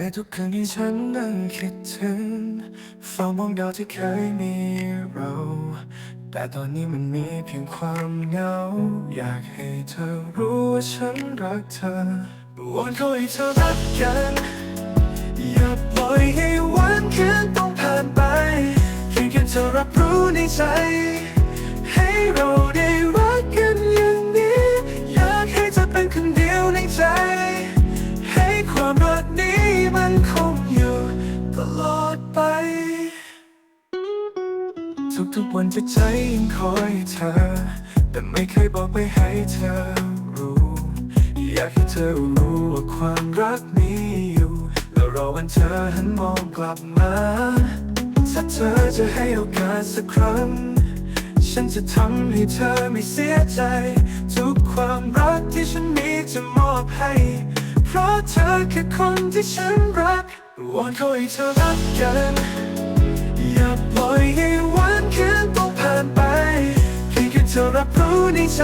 ในทุกคืนที่ฉันนั่งคิดถึงเฝ้ามองดาวที่เคยมีเรา แต่ตอนนี้มันมีเพียงความเหงา อยากให้เธอรู้ว่าฉันรักเธอวอนขอให้เธอรักกัน อย่าปล่อยให้วันคืนต้องผ่านไปเพียงแค่เธอรับรู้ในใจ ให้เรา ทุกวันจะใจยังคอยเธอ แต่ไม่เคยบอกไปให้เธอรู้ อยากให้เธอรู้ว่าความรักนี้อยู่ แล้วรอวันเธอหันมองกลับมาถ้าเธอจะให้โอกาสสักครั้ง ฉันจะทำให้เธอไม่เสียใจ ทุกความรักที่ฉันมีจะมอบให้ เพราะเธอคือคนที่ฉันรักวอนขอให้เธอรักกันอย่าป อยให้วันคืนต้องผ่านไปเพียงแค่เธอรับรู้ในใจ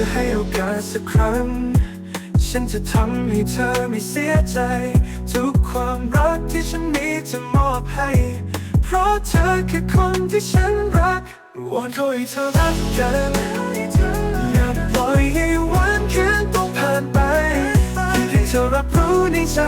จะให้โอกาสสักครั้ง ฉันจะทำให้เธอไม่เสียใจ ทุกความรักที่ฉันมีจะมอบให้ เพราะเธอคือคนที่ฉันรักวอนขอให้เธอรักกันอย่าปล่อยให้วันคืนต้องผ่านไปเพียงให้เธอรับรู้ในใจ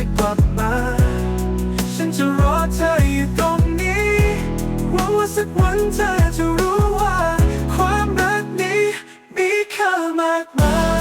จะกลับมา ฉันจะรอเธออยู่ตรงนี้หวังว่าสักวันเธอจะรู้ว่า ความรักนี้มีค่ามากมาย